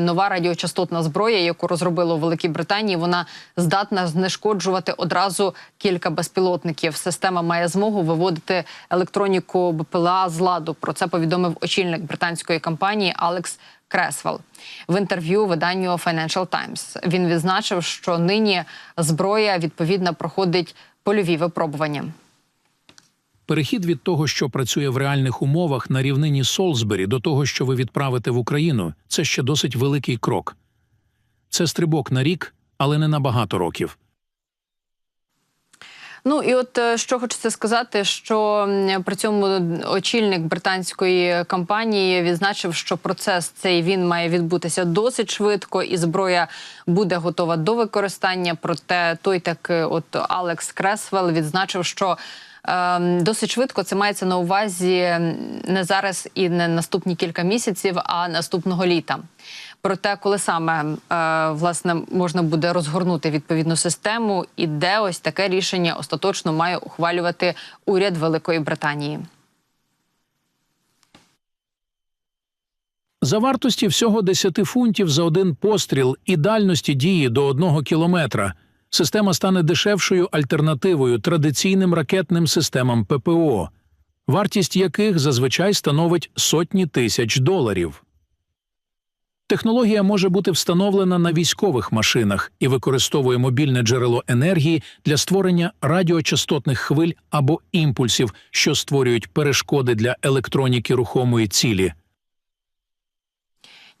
Нова радіочастотна зброя, яку розробили у Великій Британії, вона здатна знешкоджувати одразу кілька безпілотників. Система має змогу виводити електроніку БПЛА з ладу. Про це повідомив очільник британської компанії Алекс Кресвел в інтерв'ю виданню Financial Times. Він відзначив, що нині зброя відповідно проходить польові випробування. Перехід від того, що працює в реальних умовах на рівнині Солсбері, до того, що ви відправите в Україну, це ще досить великий крок. Це стрибок на рік, але не на багато років. Ну і от е, що хочеться сказати, що при цьому очільник британської компанії відзначив, що процес цей він має відбутися досить швидко, і зброя буде готова до використання. Проте той так, е, от Алекс Кресвел відзначив, що. Ем, Досить швидко це мається на увазі не зараз і не наступні кілька місяців, а наступного літа. Проте, коли саме е, власне можна буде розгорнути відповідну систему, і де ось таке рішення остаточно має ухвалювати уряд Великої Британії. За вартості всього 10 фунтів за один постріл і дальності дії до одного кілометра система стане дешевшою альтернативою традиційним ракетним системам ППО, вартість яких зазвичай становить сотні тисяч доларів. Технологія може бути встановлена на військових машинах і використовує мобільне джерело енергії для створення радіочастотних хвиль або імпульсів, що створюють перешкоди для електроніки рухомої цілі.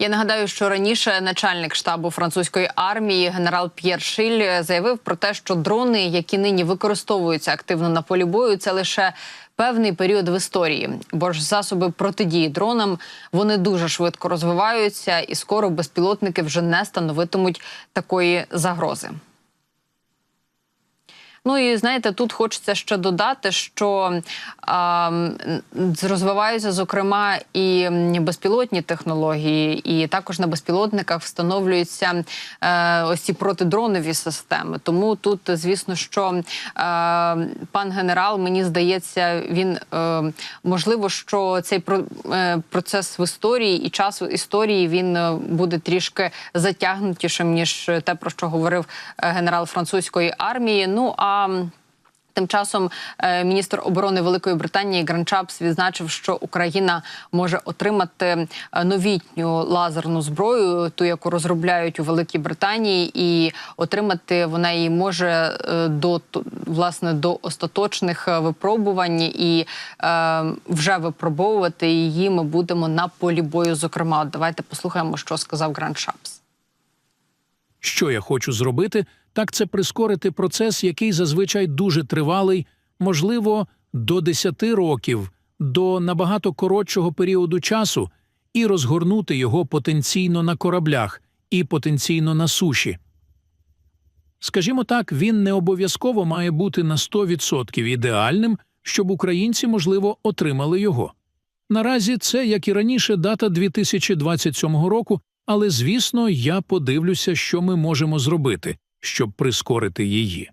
Я нагадаю, що раніше начальник штабу французької армії генерал П'єр Шиль заявив про те, що дрони, які нині використовуються активно на полі бою, це лише певний період в історії, бо ж засоби протидії дронам вони дуже швидко розвиваються, і скоро безпілотники вже не становитимуть такої загрози. Ну і знаєте, тут хочеться ще додати, що а, розвиваються зокрема і безпілотні технології, і також на безпілотниках встановлюються е, ось ці протидронові системи. Тому тут, звісно, що е, пан генерал, мені здається, він е, можливо, що цей про, е, процес в історії і час в історії він буде трішки затягнутішим ніж те, про що говорив генерал французької армії. Ну а Тим часом е, міністр оборони Великої Британії Гран Чапс відзначив, що Україна може отримати е, новітню лазерну зброю, ту, яку розробляють у Великій Британії, і отримати вона її може е, до власне до остаточних випробувань, і е, вже випробовувати її ми будемо на полі бою. Зокрема, давайте послухаємо, що сказав Гран Чапс. Що я хочу зробити, так це прискорити процес, який зазвичай дуже тривалий, можливо, до 10 років, до набагато коротшого періоду часу, і розгорнути його потенційно на кораблях і потенційно на суші. Скажімо так, він не обов'язково має бути на 100% ідеальним, щоб українці, можливо, отримали його. Наразі це, як і раніше, дата 2027 року, але звісно, я подивлюся, що ми можемо зробити, щоб прискорити її.